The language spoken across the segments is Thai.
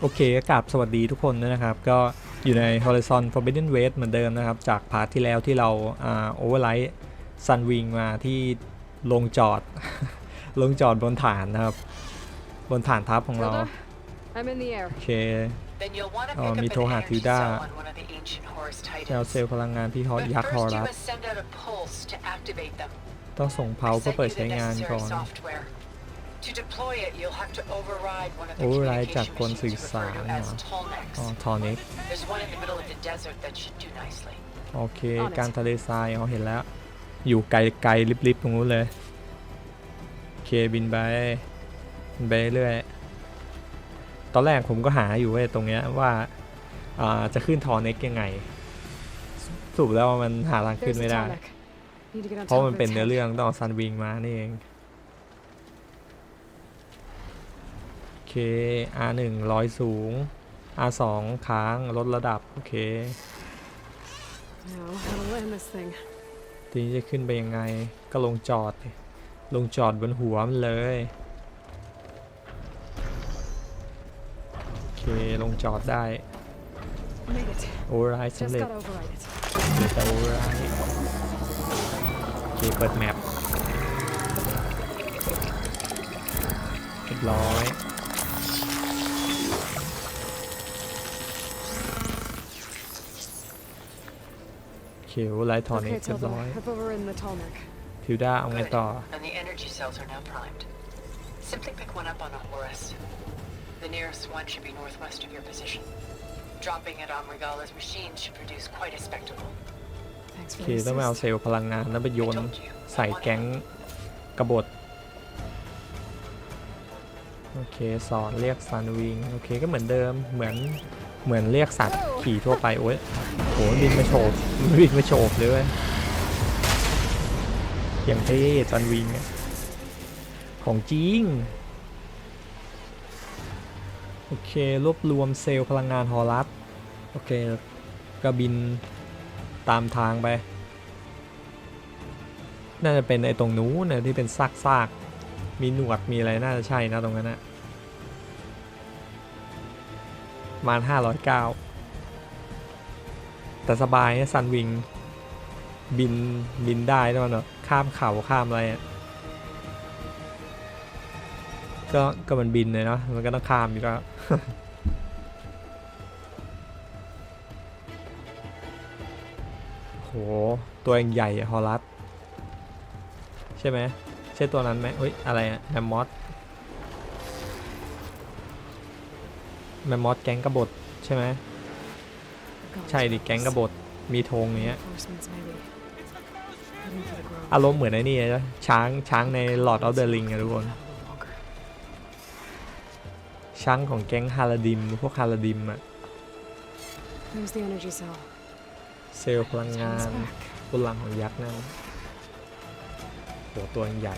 โอเคก็กราบสวัสดีทุกคนด้วยนะครับ ก็อยู่ใน Horizon Forbidden West เหมือนเดิมนะครับ จากพาร์ทที่แล้วที่เราอ่าโอเวอร์ไลท์ซันวิงมาที่ลงจอด ลงจอดบนฐานนะครับ บนฐานทัพของเรา Tilda, I'm in the air. โอเค Then you'll want to Oh, pick mi up to an hạt energy thứ đa. cell on one of the ancient Horus จะเอา Titans. เซลล์พลังงานที่ฮอ But ยักษ์ฮอ first, you รัส must send out a pulse to activate them. ต้องส่งเพา I've เพื่อ sent เปิด you ใช้ the งาน necessary ก่อน software. To deploy it, you'll have to override one of the Override จาก communication คนสื่อ machines สาร referred to เหร as อ Tolnex. อ๋อทอนิก There's one in the middle of the desert that should do nicely. โอเค การทะเลทรายเอาเห็นแล้ว อยู่ไกลไกลลิบๆตรงนู้นเลย โอเคบินไปบินไปเรื่อยตอนแรกผมก็หาอยู่เว้ยตรงเนี้ยว่าอ่าจะขึ้นทอเน็กยังไงสรุปแล้วมันหาทางขึ้น There's ไม่ the ได้ tonic. Need to get on เพราะ top มัน of เป็น its เนื้อ head. เรื่องต้องเอาซันวิงมานี่เอง โอเค R1 ร้อยสูง R2 ค้างลดระดับ โอเค Now, how to land this thing? ทีนี้จะขึ้นไปยังไงก็ลงจอดดิลงจอดบนหัวมันเลย โอเค ลงจอดได้ Made it. โอเวอร์ไรด์ Just สำเร็จ gotta override it. เดี๋ยวจะโอเวอร์ไรด์โอเค เปิดแมปเรียบร้อย คโอเวอร์ไรด์ถอนเอ Okay, กเรียบ Tilda, ร้อย I've overridden the tonic. ทิวด้าเอาไง Good. ต่อ And the energy cells are now primed. Simply pick one up on a Horus. The nearest one should be northwest of your position. Dropping it on Regala's machine should produce quite a spectacle. Thanks โอ for เค the ต้องไปเอา assist. เซลล์พลังงานแล้วไปโย I น told you. ใส่ I want แก๊ง help. กบฏโอเคสอนเรียกซันวิงโอเคก็เหมือนเดิมเหมือนเหมือนเรียกสัตว์ ขี่ทั่วไปโอ้ยโหบินมาโฉบบินมาโฉบเลยเว้ยอย่างเท่ซันวิงของจริง โอเค รวบรวมเซลล์พลังงานฮอลัสโอเค ก็บินตามทางไป น่าจะเป็นไอ้ตรงนู้นนะที่เป็นซากซากๆมีหนวดมีอะไรน่าจะใช่นะตรงนั้นนะมาณห้าร้อยเก้า แต่สบายนะซันวิง บินบินได้ด้วยเนาะข้ามเขาข้ามอะไรอะก็ก็มันบินเลยเนาะมันก็ต้องข้ามอยู่แล้วโหตัวเองใหญ่ฮอลัสใช่ไหมใช่ตัวนั้นไหมเฮ้ยอะไรอะแมมมอสแมมมอสแก๊งกระบฏใช่ไหม ใช่ดิแก๊งกบฏมีธงอย่างเงี้ย Reinforcements, maybe. Heading for the grove. อารมณ์เหมือนไอ้นี่นะช้างช้างใน Lord of the Ring อะทุกคน A little longer. ช้างของแก๊งฮาลาดิม พวกฮาลาดิมอะ There's the energy cell. เซลล์พลังงาน Turns back. บนหลังของยักษ์นั่นโหตัวใหญ่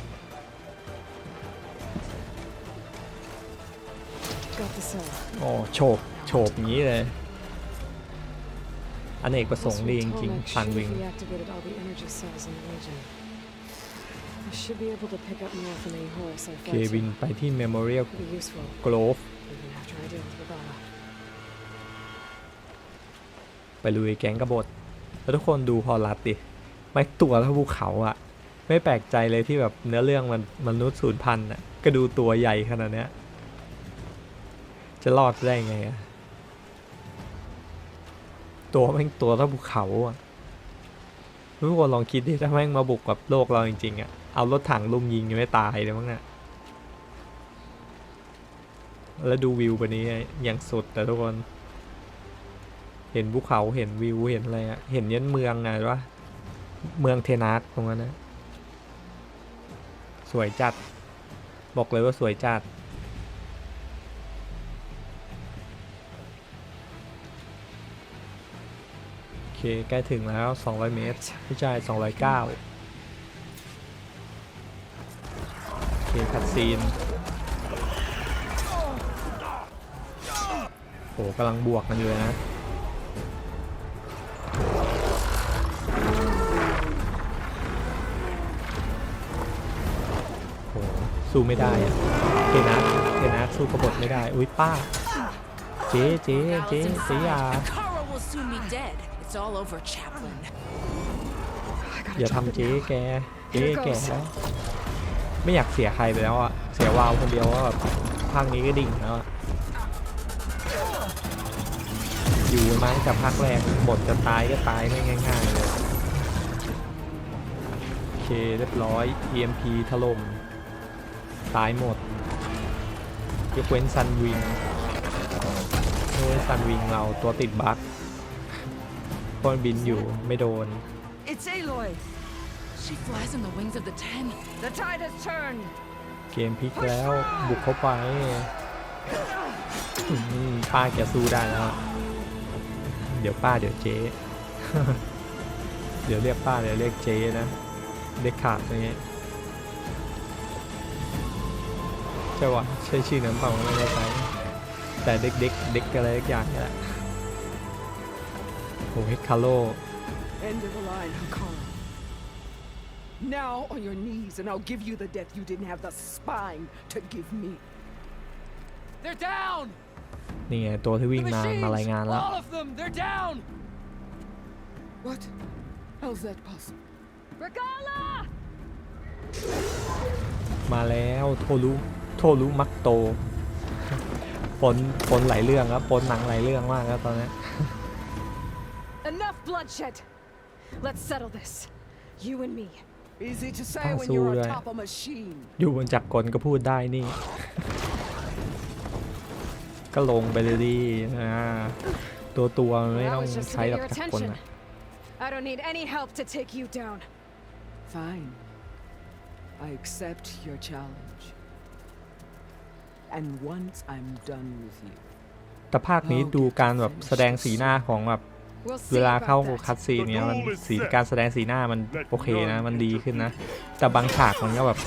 Got the cell. โอ้โฉบโฉบอย่างนี้เลยอ เนกประสงค์ดีจริง Tonic ๆซัน should วิง have reactivated all the energy cells in the region. I should be able to pick up more from any Horus I โอเค fight. บินไปที่ Memorial Could be useful, Grove even after I deal with Regala. ไปลุยแก๊งกบฏแล้วทุกคนดูพอรัดดิไม่ตัวเท่าภูเขาอะไม่แปลกใจเลยที่แบบเนื้อเรื่องมันมนุษย์สูญพันธุ์อะก็ดูตัวใหญ่ขนาดเนี้ยจะรอดได้ไงอะ ตัวแม่งตัวเท่าภูเขาอะทุกคนลองคิดดิถ้าแม่งมาบุกกับโลกเราจริงๆอะเอารถถังลุมยิงยังไม่ตายเลยมั้งเนี่ยแล้วดูวิวแบนนี้อย่างสุดแต่ทุกคน เห็นภูเขาเห็นวิวเห็นอะไรอะเห็นยันเมืองไงวะเมืองเทนัสตรงนั้นนะสวยจัด บอกเลยว่าสวยจัด เค ใกล้ถึงแล้ว 200 เมตรไม่ใช่209 โอเคคัดซีน โอ้กำลังบวกกันอยู่เลยนะโหสู้ไม่ได้อะเทนัสเทนัสสู้กบฏไม่ได้ อุ้ยป้า เจ๊เจ๊เจ๊เจ๊อยา It's all over, Chaplain. I gotta อย่า drop it ทำเจ๊ now. แก เจ๊แกแล้วไม่อยากเสียใครไปแล้วอะ เสียวาวคนเดียวว่าแบบภาคนี้ก็ดิ่งแล้วอะอยู่มาตั้งแต่ภาคแรกบทจะตายก็ตายไม่ง่ายๆเลย โอเคเรียบร้อย EMP ถล่ม ตายหมดยกเว้นซันวิงยกเว้นซันวิงเราตัวติดบั๊กเพ ราะมันบินอยู่ไม่โดน It's Aloy. She flies on the wings of the Ten. The tide has turned. เกมพลิกแล้วบุกเข้าไปอืมป้าแกสู้ได้แล้วเดี๋ยวป้าเดี๋ยวเจ๊ เดี๋ยวเรียกป้าเดี๋ยวเรียกเจ๊นะเด็กขาดอย่างงี้ใช่วะใช่ชื่อนั้นเปล่าไม่แน่ใจแต่เด็กเด็กเด็กอะไรสักอย่างนี่แหละ โอ้เฮคาโล End of the line, Hakara. Now on your knees, and I'll give you the death you didn't have the spine to give me. They're down! นี่ไงตัวที่วิ่ง The มา machines! มารายงานแล้ว All of them! They're down! What? How's that possible? Regala! มาแล้วโทรุโทรุมักโตปนปนหลายเรื่องครับปนหนังหลายเรื่องมากครับตอนนี้ Enough bloodshed. Let's settle this. You and me. Easy to say Ah, when you're on so, uh, top of machine. อยู่บนจักรกลก็พูดได้นี่ ก็ลงไปเลยดิอ่าตัวตัวๆไม่ That ต้อง was just to ใช้ get หลัก your จักรกล attention. นะ I don't need any help to take you down. Fine. I accept your challenge. And once I'm done with you, แต่ภาคนี้ดูการแบบแสดงสีหน้าของแบบ We'll เว see ลา about เข้า that. คัดซีนเนี้ยมันสีการแสดงสีหน้ามันโอเคนะ มันดีขึ้นนะ แต่บางฉากมันก็แบบ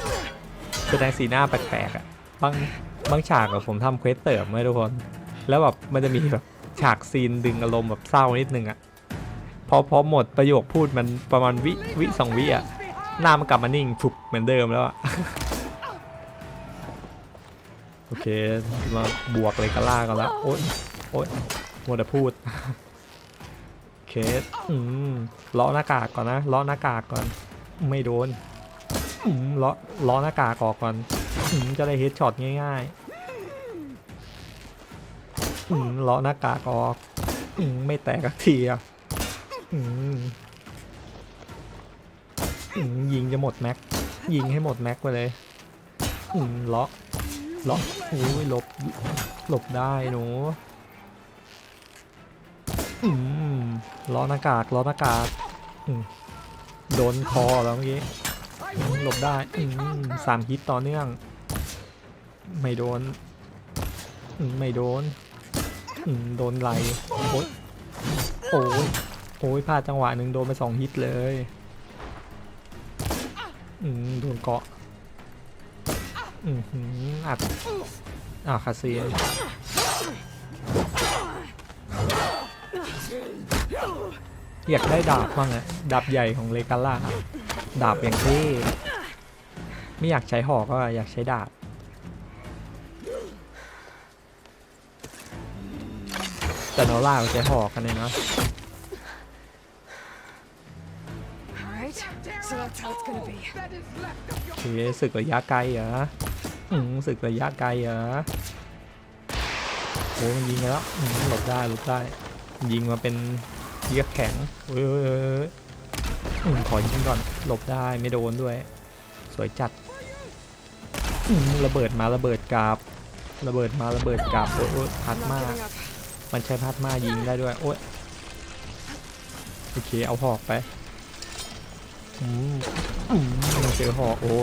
แสดงสีหน้าแปลกๆอะบางบางฉากอะผมทำเควสเติมไว้ทุกคน แล้วแบบมันจะมีแบบฉากซีนดึงอารมณ์แบบเศร้านิดนึงอะพอพอหมดประโยคพูดมันประมาณวิวิสองวิอะหน้ามันกลับมานิ่งฟุบเหมือนเดิมแล้วอะโอเคมาบวกเลยก็ล่ากันแล้วโอ๊ยโอ๊ยหมดแต่พูด เคสอืมล้อหน้ากากก่อนนะล้อหน้ากากก่อน ไม่โดนอืมล้อล้อหน้ากากออกก่อนอืมจะได้เฮดช็อตง่ายๆอืมล้อหน้ากากออกอืมไม่แตกสักทีอะอืมอืมยิงจะหมดแม็กยิงให้หมดแม็กไปเลยอืมล้อล้อโอ้ยหลบหลบได้หนูอืม ล้อหน้ากากล้อหน้ากากโดนคอแล้วเมื่อกี้หลบได้สามฮิตต่อเนื่อง ไม่โดน ไม่โดน โดนไหลโอ้ยโอ้ยโอ้ยพลาดจังหวะหนึ่งโดนไปสองฮิตเลยโดนเกาะอืมอัดอ่าคาเซีย อยากได้ดาบบ้างอะดาบใหญ่ของเลกาล่าดาบอย่างเท่ไม่อยากใช้หอกก็อยากใช้ดาบแต่โนล่าก็ใช้หอกกันเลยเนาะ Alright, so that's how it's gonna be. that is left of your โอเคศึกระยะไกลเหรออืมศึกระยะไกลเหรอโอ้มันยิงไปแล้วอืมหลบได้หลบได้ ยิงมาเป็นเยือกแข็งเอ้ยเอ้ยเอ้ยเอ้ยอืมขอยิงก่อน หลบได้ไม่โดนด้วย สวยจัดระเบิดมาระเบิดกราบระเบิดมาระเบิดกราบโอ้ยโอ้ยพัดมา not giving up. มันใช้พัดมายิงได้ด้วย โอ้ยโอเคเอาหอกไปอืมอืมเจอหอกโอ้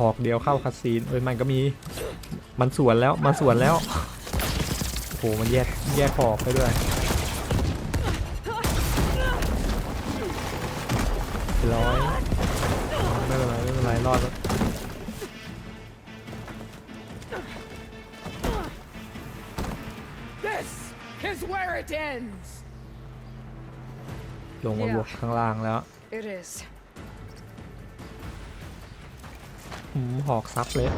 หอกเดียวเข้าคาซีนเอ้ยมันก็มี มันสวนแล้วมันสวนแล้วโอ้โหมันแยกแยกหอกไปด้วย ร้อยไม่เป็นไรไม่เป็นไรรอดแล้วลงมาบวกข้างล่างแล้วหืมหอกซับเลย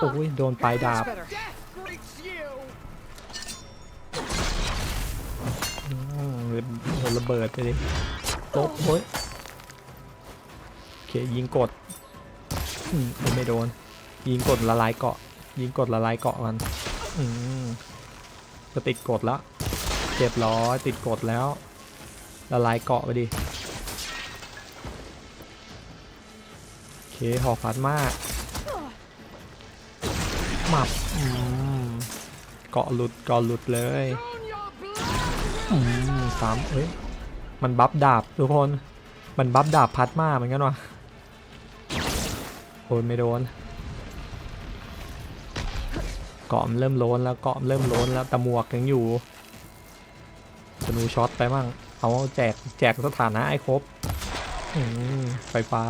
โอ้ย โดนปลายดาบระเบิดไปดิโอ้ย เคยิงกดอืมไม่โดน ยิงกดละลายเกาะ ยิงกดละลายเกาะมันอืมจะติดกดล้วเจ็บร้อยติดกดแล้ว ละลายเกาะไปดิโอเคหอกฟัดมากหมับอืมเกาะหลุดเกาะหลุดเลยอืมสามเอ้ยมันบัฟดาบทุกคน มันบัฟดาบพัดมากเหมือนกันว่ะ โอ้ยไม่โดนเกาะเริ่มโลนแล้วเกาะเริ่มโลนแล้วต่หมวกยังอยู่ธนูช็อตไปมั่งเอาแจกแจกสถานะไอ้ครบไฟฟ้า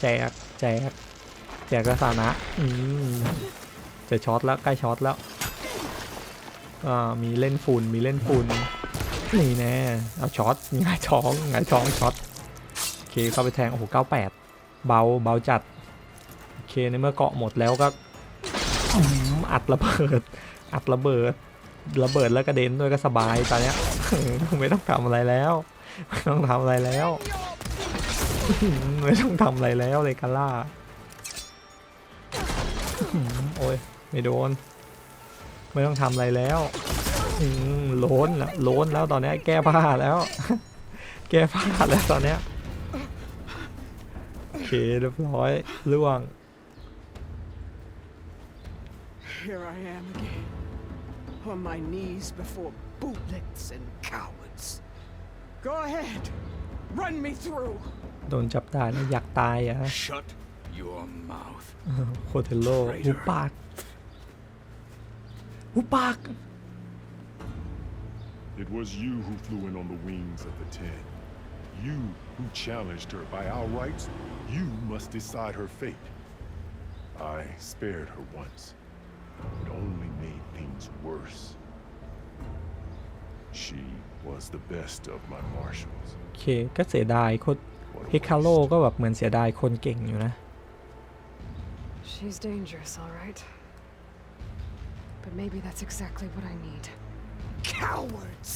แจกแจกแจกสถานะจะช็อตแล้วใกล้ช็อตแล้วมีเล่นฝุ่นมีเล่นฝุ่นนี่แน่เอาช็อตงายท้องงายท้องช็อต เคเข้าไปแทง โอ้โห 98 เบา เบาจัด โอเค ในเมื่อเกาะหมดแล้วก็อัดระเบิด อัดระเบิด ระเบิดแล้วกระเด็นด้วยก็สบายตอนเนี้ยไม่ต้องทำอะไรแล้ว ไม่ต้องทำอะไรแล้ว ไม่ต้องทำอะไรแล้วเลยกาล่า โอ้ย ไม่โดน ไม่ต้องทำอะไรแล้วล้นแล้วล้นแล้วตอนนี้แก้ผ้าแล้ว แก้ผ้าแล้วตอนเนี้ย เคเรียบร้อยล่วง Here I am again, on my knees before bootlets and cowards. Go ahead, run me through. โดนจับได้แล้วอยากตายอ่ะ Shut your mouth. โคเทโลหุบปากหุบปาก It was you who flew in on the wings of the Ten. You who challenged her by our rights. You must decide her fate. I spared her once. It only made things worse. She was the best of my marshals. โอเค ก็เสียดายโคต What a เฮคาโล waste. ก็แบบเหมือนเสียดายคนเก่งอยู่นะ She's dangerous, all right. But maybe that's exactly what I need. Cowards!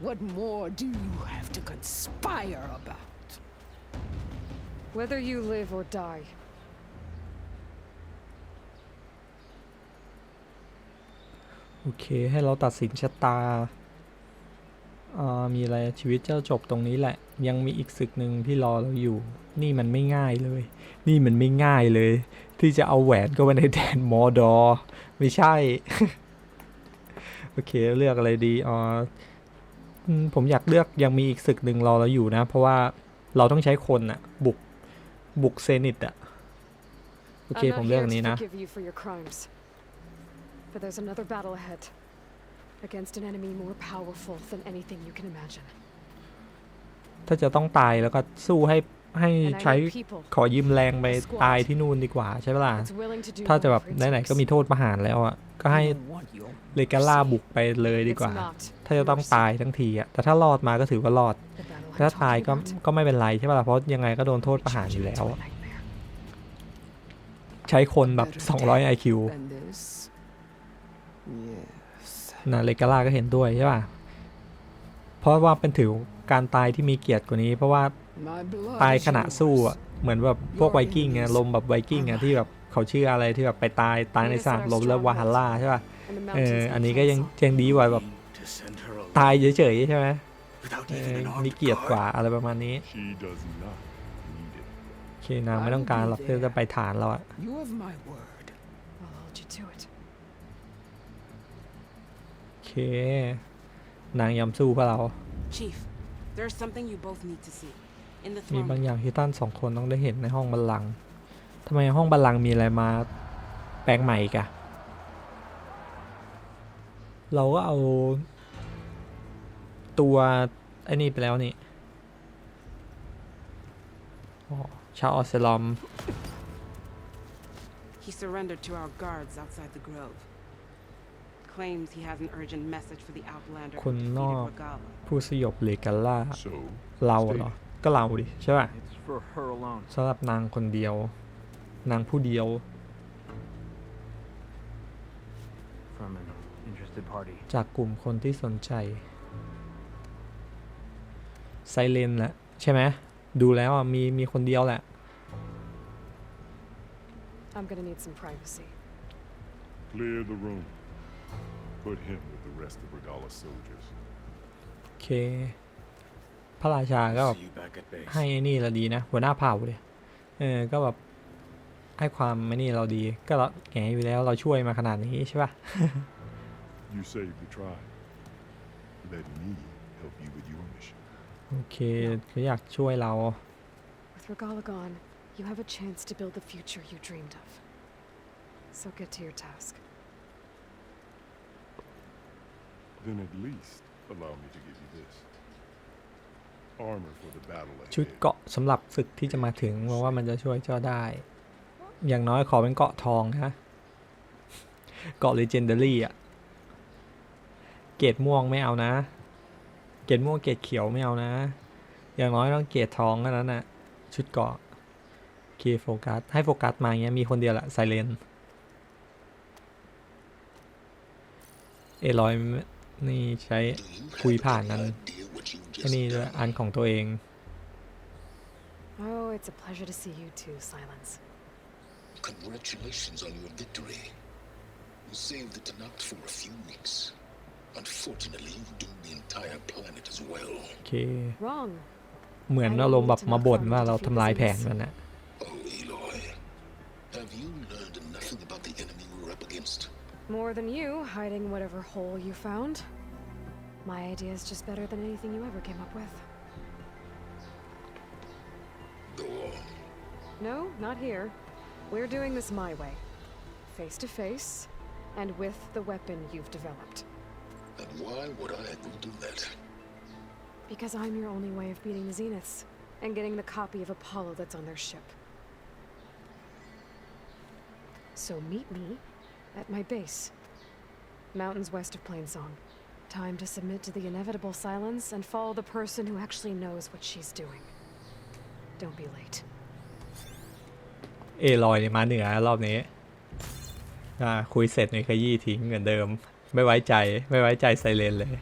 What more do you have to conspire about? Whether you live or die, โอเคให้เราตัดสินชะตาอ่ามีอะไรชีวิตเจ้าจบตรงนี้แหละ ยังมีอีกศึกหนึ่งที่รอเราอยู่ นี่มันไม่ง่ายเลย นี่มันไม่ง่ายเลย ที่จะเอาแหวนก็ไปในแดนมอดอ ไม่ใช่ โอเค เลือกอะไรดีอ่าอืม ผมอยากเลือกยังมีอีกศึกหนึ่งรอเราอยู่นะ เพราะว่าเราต้องใช้คนอะบุกบุกเซนิตอะโอเค I'm ผม not เลือก here อันนี้ to นะ forgive you for your crimes. But there's another battle ahead. Against an enemy more powerful than anything you can imagine. ถ้าจะต้องตายแล้วก็สู้ให้ให้ And I ใช้ need people ขอยืมแรงไปตายที่นู่นดีกว่าใช่ปะล่ะ that's willing to do ถ้าจะแบบ whatever it ไหนๆก็ takes. มีโทษประหารแล้วอะ ก็ให้ I don't want your เลกาล่าบุกไปเลยดี It's กว่า not ถ้าจะต้อง mercy. ตายทั้งทีอะแต่ถ้ารอดมาก็ถือว่ารอด The battle I'm ถ้าตาย talking ก็ about. ก็ไม่เป็นไรใช่ปะล่ะเพราะยังไงก็โดนโทษประหาร Change อยู่ you แล้ into ว a nightmare. ใช้คนแบบ better 200 death IQ than this. Yes. นะเลกาล่าก็เห็นด้วยใช่ป่ะ เพราะว่าเป็นถือการตายที่มีเกียรติกว่านี้ เพราะว่า My blood ตาย is ขณะสู้ yours. อะ เหมือนแบบพวกไวกิ้งไงลมแบบไวกิ้งอะที่แบบเขาชื่ออะไรที่แบบไปตายตายในสนามรบแล้ววาฮาร่าใช่ป่ะ And the เออ mountains อัน they นี้ก็ยัง place on. ยังดีกว่าแบบ Need to send her alone ตายเฉยๆใช่ไหม without เอ even อ an armed มีเกียรติกว่า guard. อะไรประมาณนี้ She does not need it. โอเคนางไม่ต้องการหรอกที่จะไปฐานเราอะ You have my word. I'll hold you to it. โอเคนางยอมสู้เพื่อเรา Chief, there's something you both need to see. In the มี throne บาง room. อย่างที่ท่านสองคนต้องได้เห็นในห้องบัลลังก์ทำไมห้องบัลลังก์มีอะไรมาแปลงใหม่อีกอะเราก็เอา ตัวไอ้นี่ไปแล้วนี่อ๋อชาวออสเซลอม He surrendered to our guards outside the grove. Claims he has an urgent message for the Outlander who คนนอก defeated Regala. ผู้สยบเลกาล่า So, เรา state เหรอ ก็เราดิใช่ป่ะ It's for her alone. สำหรับนางคนเดียว นางผู้เดียว From an Interested party. จากกลุ่มคนที่สนใจไซเลนแหละใช่ไหมดูแล้วอะมีมีคนเดียวแหละ I'm gonna need some privacy. Clear the room. Put him with the rest of Regala's soldiers. โอเคพ ระราชาก็แบบ See you back at base. ให้ไอ้นี่เราดีนะ หัวหน้าเผ่าเลยเออก็แบบให้ความไม่นี่เราดี ก็เราแหงอยู่แล้วเราช่วยมาขนาดนี้ใช่ป่ะ You saved the tribe. Let me help you with your mission. โอเคเขาอยากช่วยเรา With Regala gone, you have a chance to build the future you dreamed of. So get to your task. Then at least allow me to give you this. Armor for the battle ชุดเกาะสำหรับศึกที่จะมาถึงเพราะว่ามันจะช่วยเจ้าได้ อย่างน้อยขอเป็นเกาะทองนะเกาะ legendary อะเกรดม่วงไม่เอานะ เกรดม่วงเกรดเขียวไม่เอานะ อย่างน้อยต้องเกรดทองเท่านั้นนะชุดเกาะเคโฟกัสให้โฟกัสมาเงี้ยมีคนเดียวแหละไซเลนเอลอยนี่ใช้คุยผ่านนั้น อันนี้ด้วยอันของตัวเอง Oh, it's a pleasure to see you too, Silence. Congratulations on your victory. You saved the Tanakh for a few weeks. Unfortunately, you doomed the entire planet as well. โอเค Wrong. เหมือนอารมณ์แบบมาบ่นว่าเราทำลายแผนมันนะ Oh, Eloy. Have you learned nothing about the enemy we're up against? More than you, hiding whatever hole you found. My idea is just better than anything you ever came up with. Go on. No, not here. We're doing this my way. Face to face, and with the weapon you've developed. And why would I agree to that? Because I'm your only way of beating the Zeniths, and getting the copy of Apollo that's on their ship. So meet me at my base. Mountains west of Plainsong Time to submit to the inevitable silence and follow the person who actually knows what she's doing. Don't be late. เอลอยเนี่ยมาเหนือรอบนี้อ่าคุยเสร็จเนี่ยขยี้ทิ้งเหมือนเดิม ไม่ไว้ใจไม่ไว้ใจไซเลนเลย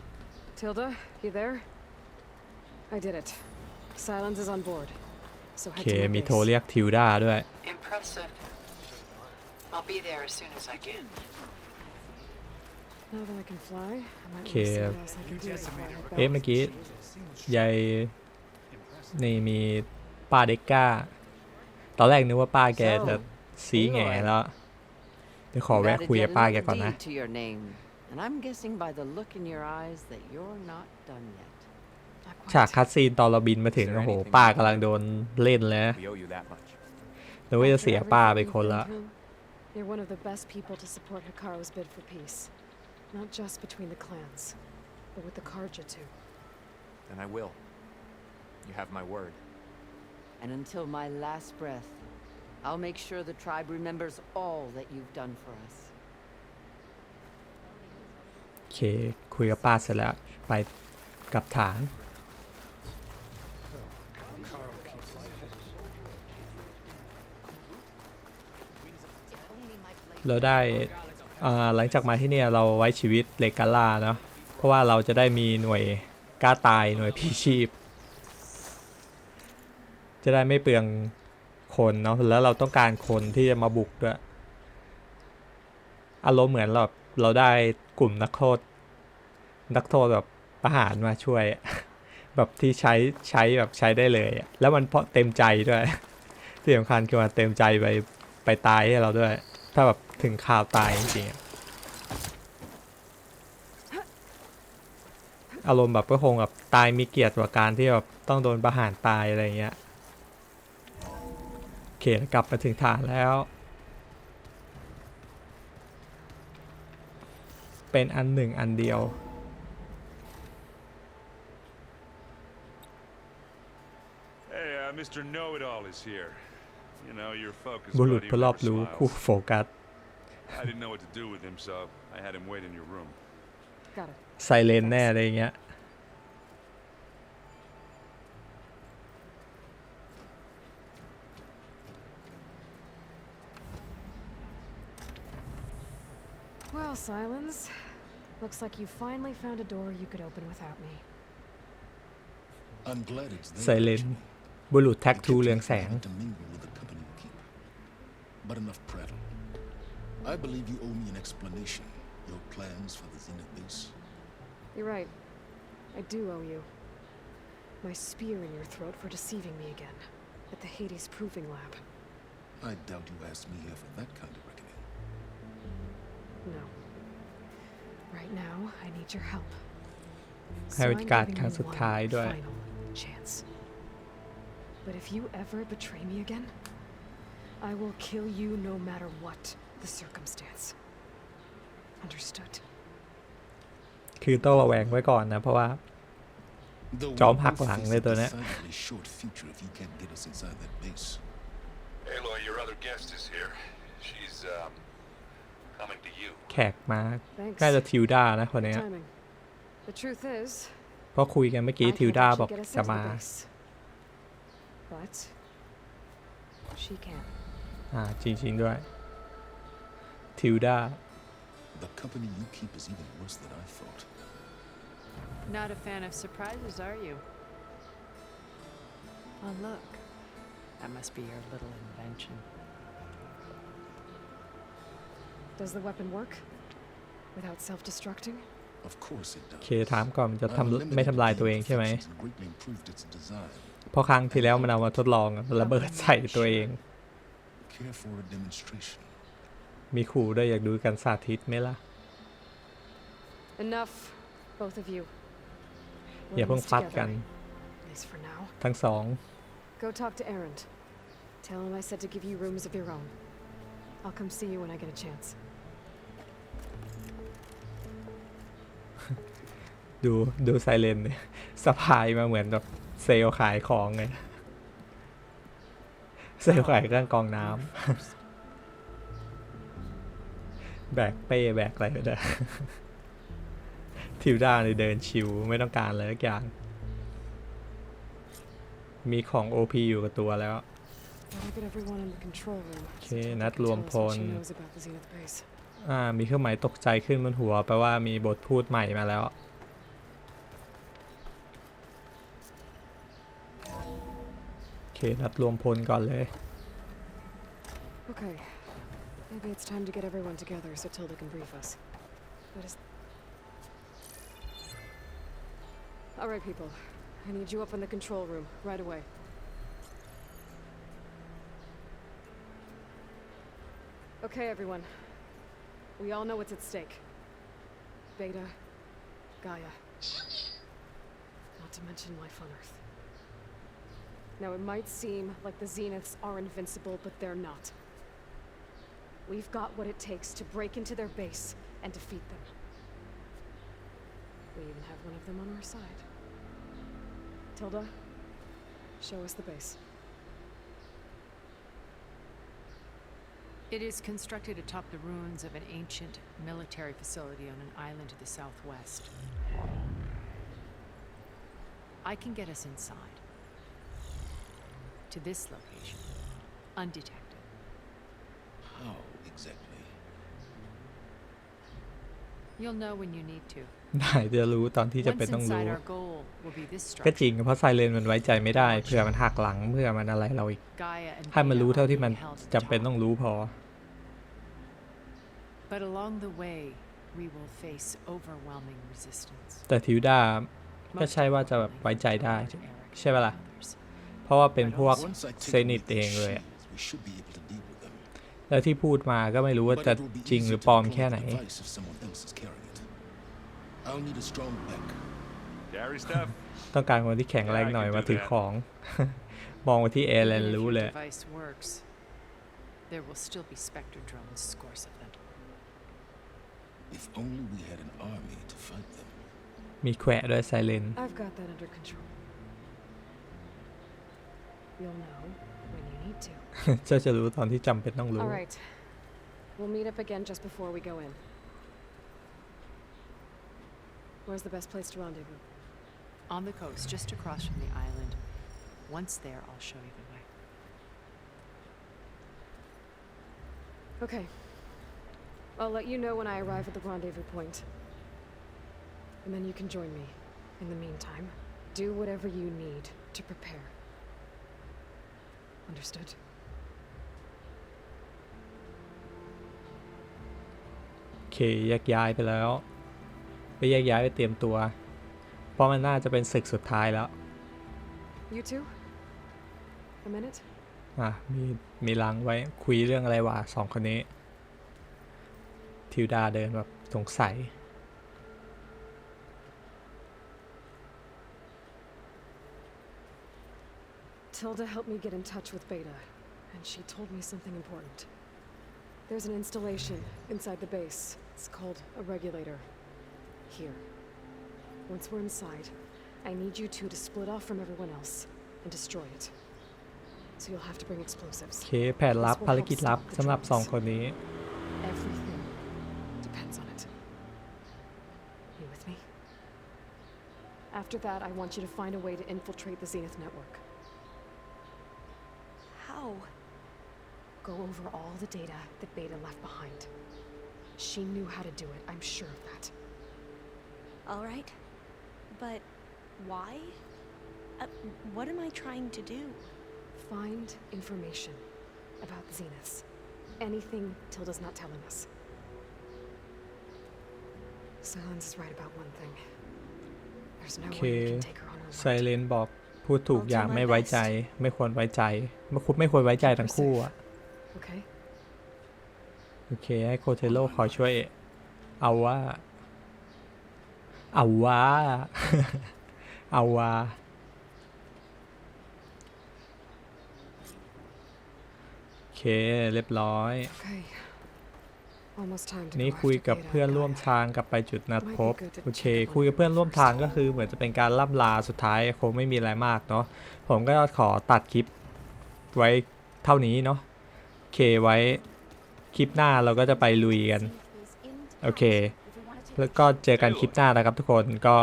Tilda, you there? I did it. Silence is on board. So โอ head เค to my มี base. โทรเรียกทิวด้าด้วย Impressive. I'll be there as soon as I can. Now that I can fly, I might Okay. want to see what else I can do before I head เอ๊ะ back. เมื่อกี้ยายนี่มีป้าเด็กก้า ตอนแรกนึกว่าป้าแกจะสีแง่แล้ว เดี๋ยวขอแวะคุยกับป้าแกก่อนนะ to your name, and I'm guessing by the look in your eyes that you're not done yet. Not ฉาก quite. คัดซีนตอนเราบินมาถึง โอ้โห ป้ากำลังโดนเล่นเลย We owe you that much. แต่ว่าจะ After เสียป้า everything ไป you've คน been ละ through, You're one of the best people to support Hikaru's bid for peace. Not just between the clans, but with the Karja too. Then I will. You have my word. And until my last breath, I'll make sure the tribe remembers all that you've done for us. โอเค คุยกับป้าเสร็จแล้ว ไปกลับฐาน เราได้อ่า หลังจากมาที่เนี่ยเราไว้ชีวิตเลกาล่าเนาะเพราะว่าเราจะได้มีหน่วยกล้าตายหน่วยพีชีพ จะได้ไม่เปลืองคนเนาะแล้วเราต้องการคนที่จะมาบุกด้วยอารมณ์เหมือนเราเราได้กลุ่มนักโทษ นักโทษแบบประหารมาช่วย แบบที่ใช้ใช้แบบใช้ได้เลย แล้วมันเพราะเต็มใจด้วยที่สำคัญคือมันเต็มใจไปไปตายให้เราด้วย ถ้าแบบ ถึงข่าวตายจริงๆอะอารมณ์แบบก็คงแบบตายมีเกียรติกว่าการที่แบบต้องโดนประหารตายอะไรเงี้ยโอเคกลับมาถึงฐานแล้ว เป็นอันหนึ่งอันเดียว Hey, uh, Mr. Know-it-all is here. You know, your focus บุรุษ buddy ผู้รอบ never รู้คู่ smiles. โฟกัส I didn't know what to do with him, so I had him wait in your room. Got it. ไซเลนแน่อะไรเงี้ย Well, Silence, Looks like you finally found a door you could open without me. I'm glad it's there. ไซเลน บุรุษแท็กทูเรืองแสง To mingle with the company you keep. But enough prattle. I believe you owe me an explanation. Your plans for the Zenith base. You're right. I do owe you. My spear in your throat for deceiving me again. At the Hades Proving Lab. I doubt you asked me here for that kind of reckoning. No. Right now, I need your help. ให้ So บ I'm ริการ giving ครั้ง you สุด one ท้ายด้วย final chance. But if you ever betray me again, I will kill you no matter what The circumstance. Understood? คือต้องระแวงไว้ก่อนนะ เพราะว่า Though Chóm we're hạc both lẳng facing đây a tôi đấy. decidedly short future if you can't get us inside that base. Aloy, your other guest is here. She's, um, coming to you. แขกมา Thanks. น่าจะทิวด้านะคนเนี้ย Timing. The truth is, เพราะคุยกันเมื่อกี้ I ทิว can't ด้า actually บอก get us จะ into the มา base. But she can. อ่าจริงๆด้วย ทิวด้า The company you keep is even worse than I thought. Not a fan of surprises, are you? Oh, look. That must be your little invention. Does the weapon work? Without self-destructing? Of course it โอ does. เคถามก่อนมันจะ I've ทำ eliminated ไม่ทำลาย the ตัวเองใช่ไหม imperfections and greatly improved its design. เพราะครั้งที่แล้วมันเอามาทดลองอะมันระเบิดใส่ตัวเอง Care for a demonstration. มีขู่ด้วยอยากดูกันสาธิตไหมล่ะ Enough, both of you. อย่า We're เพิ่ง in this ฟัดกัน together, At least for now. ทั้งสอง Go talk to Erend. Tell him I said to give you rooms of your own. I'll come see you when I get a chance. ดูดูไซเลนเนี่ยสะพายมาเหมือนแบบเซลล์ขายของไงเซลล์ขายเครื่องกรองน้ำ แบกเป้แบกอะไรก็ได้ทิวด้าเนี่ยเดินชิวไม่ต้องการอะไรสักอย่าง มีของ OP อยู่กับตัวแล้ว Gotta get everyone in the control room. so Okay, Tilda นัด can รวม tell us พ what ล she knows about the Zenith base. อ่า มีเครื่องหมายตกใจขึ้นบนหัว แปลว่ามีบทพูดใหม่มาแล้ว โอเค นัดรวมพลก่อนเลย Okay. Maybe it's time to get everyone together so Tilda can brief us. But is... Alright, people. I need you up in the control room, right away. Okay, everyone. We all know what's at stake. Beta, Gaia. Not to mention life on Earth. Now, it might seem like the Zeniths are invincible, but they're not. We've got what it takes to break into their base and defeat them. We even have one of them on our side. Tilda, show us the base. It is constructed atop the ruins of an ancient military facility on an island to the southwest. I can get us inside. To this location. Undetected. You'll know when you need to. ได้จะรู้ตอนที่จะ Once เป็นต้อง inside รู้ our goal will be this ก็ structure. จริงเพราะไซเรนมันไว้ใจไม่ได้เผื่อมันหักหลังเผื่อมันอะไรเราอีก Gaia and ให้มัน Beta รู้ are เท่าที่มัน being held at the จำเป็น top. ต้องรู้พอ But along the way, we will face overwhelming resistance. แต่ทิวด้าก็ Most ใช่ว่าจะแบบ importantly ไว้ใจได้ from Eric ใช่ปะล่ะ and others. เพราะว่าเป็นพวก Once I take เซนิต away เอง these เลยอะ shields, we should be able to deal with them. แล้วที่พูดมาก็ไม่รู้ว่า But จะ it will be จริงห easier รือ to ปลอม deploy แค่ the ไหน device if someone else is carrying it. I'll need a strong back. Carry stuff? ต้องการคนที่แข็งแรงหน่อยมาถือของ มองไปที่เอ Even เลน if รู้ your เลย device works, there will still be Spectre drones, scores of them. If only we had an army to fight them. มีแขวะด้วยไซเรน I've got that under control. You'll know จ้าจะรู้ตอนที่จำเป็นต้องรู้ All right. We'll meet up again just before we go in. Where's the best place to rendezvous? On the coast, just across from the island. Once there, I'll show you the way. Okay. I'll let you know when I arrive at the rendezvous point. and then you can join me. In the meantime, do whatever you need to prepare. Understood? เคแยกย้ายไปแล้ว ไปแยกย้ายไปเตรียมตัว เพราะมันน่าจะเป็นศึกสุดท้ายแล้ว You two? A minute? อะมีมีลังไว้คุยเรื่องอะไรวะสองคนนี้ ทิวดาเดินแบบสงสัย Tilda helped me get in touch with Beta, and she told me something important. There's an installation inside the base. It's called a regulator. Here. Once we're inside, I need you two to split off from everyone else and destroy it. So you'll have to bring โอ explosives. เค แผนลับภารกิจลับสำหรับสองคนนี้ Everything depends on it. You with me? After that, I want you to find a way to infiltrate the Zenith network. Go over all the data that Beta left behind. She knew how to do it, I'm sure of that. All right. But why? Uh, what am I trying to do? Find information about the Zeniths. Anything Tilda's not telling us. Silence is right about one thing. There's no โอเค way we can take her on her ไซ word. เลนบอกพูดถูกอย่างไม่ไว้ใจ ไม่ควรไว้ใจ ไม่ควรไม่ควรไว้ใจทั้งคู่อะ Okay? โอเค ให้โคเทโลขอช่วย เอาว่า เอาว่า เอาว่า โอเค เรียบร้อย Okay. Almost time to นี่ go คุย after กับ Beta เพื่อน and ร่วม Gaia. ทางกลับไปจุดนัดพบ Might be good to โอเค check up คุยกับ on เพื่อนร่วมทาง first. ก็คือเหมือนจะเป็นการล่ำลาสุดท้ายคงไม่มีอะไรมากเนาะผมก็ขอตัดคลิปไว้เท่านี้เนาะโอ เคไว้ คลิปหน้าเราก็จะไปลุยกัน โอเค แล้วก็เจอกันคลิปหน้านะครับทุกคนก็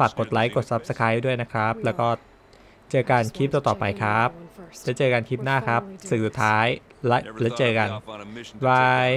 ฝากกดไลค์กด Subscribe ด้วยนะครับ แล้วก็เจอกันคลิปต่อๆไปครับ จะเจอกันคลิปหน้าครับ สื่อสุดท้ายและและเจอกันบาย